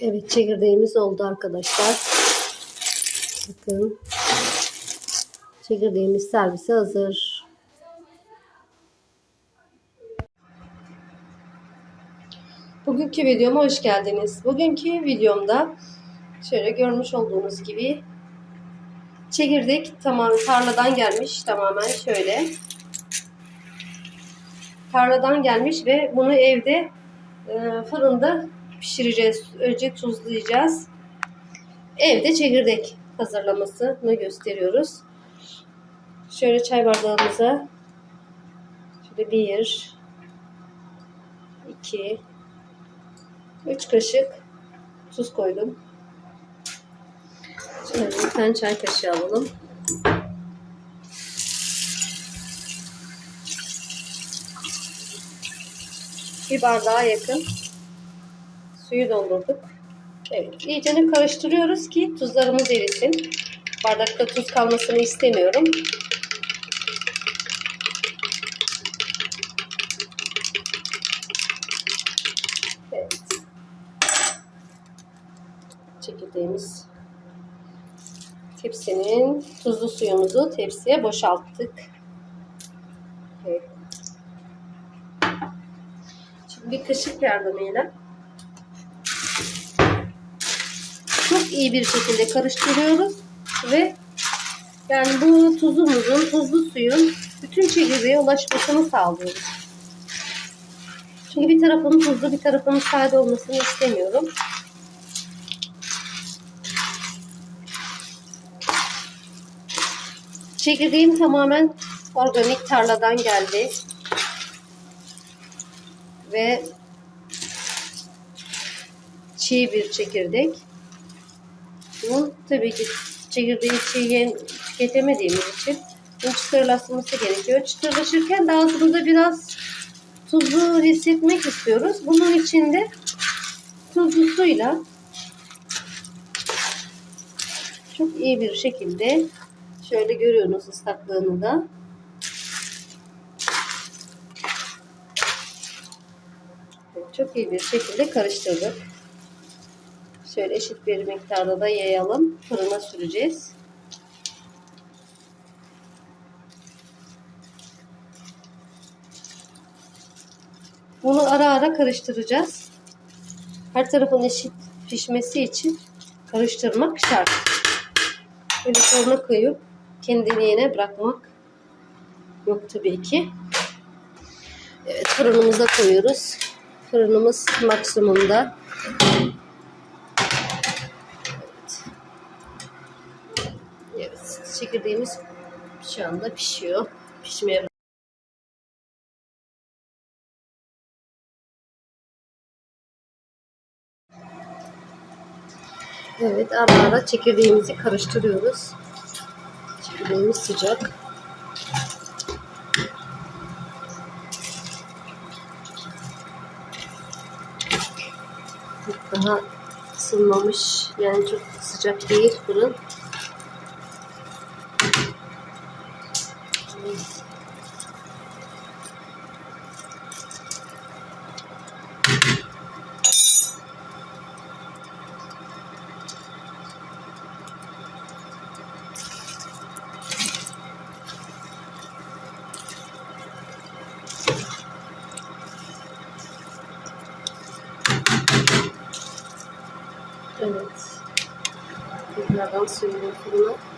Evet çekirdeğimiz oldu arkadaşlar. Bakın. Çekirdeğimiz servise hazır. Bugünkü videoma hoş geldiniz. Bugünkü videomda şöyle görmüş olduğunuz gibi çekirdek tamam tarladan gelmiş tamamen şöyle. Tarladan gelmiş ve bunu evde e, fırında pişireceğiz. Önce tuzlayacağız. Evde çekirdek hazırlamasını gösteriyoruz. Şöyle çay bardağımıza şöyle bir, iki, üç kaşık tuz koydum. Şöyle bir tane çay kaşığı alalım. Bir bardağa yakın suyu doldurduk. Evet, iyicene karıştırıyoruz ki tuzlarımız erisin. Bardakta tuz kalmasını istemiyorum. Evet. Çekirdeğimiz tepsinin tuzlu suyumuzu tepsiye boşalttık. Evet. Şimdi bir kaşık yardımıyla çok iyi bir şekilde karıştırıyoruz ve yani bu tuzumuzun, tuzlu suyun bütün çekirdeğe ulaşmasını sağlıyoruz. Çünkü bir tarafının tuzlu, bir tarafının sade olmasını istemiyorum. Çekirdeğim tamamen organik tarladan geldi. Ve çiğ bir çekirdek. Bu tabii ki çekirdeği çiğ tüketemediğimiz için bunun çıtırlaşması gerekiyor. Çıtırlaşırken daha sonra biraz tuzlu hissetmek istiyoruz. Bunun için de tuzlu suyla çok iyi bir şekilde şöyle görüyorsunuz ıslaklığını da çok iyi bir şekilde karıştırdık. Şöyle eşit bir miktarda da yayalım. Fırına süreceğiz. Bunu ara ara karıştıracağız. Her tarafın eşit pişmesi için karıştırmak şart. Böyle fırına koyup kendiliğine bırakmak yok tabii ki. Evet fırınımıza koyuyoruz. Fırınımız maksimumda. Evet, çekirdeğimiz şu anda pişiyor. Pişmeye Evet, ara ara çekirdeğimizi karıştırıyoruz. Çekirdeğimiz sıcak. Daha ısınmamış. Yani çok sıcak değil fırın. Evet. Tekrardan sürüyorum fırına.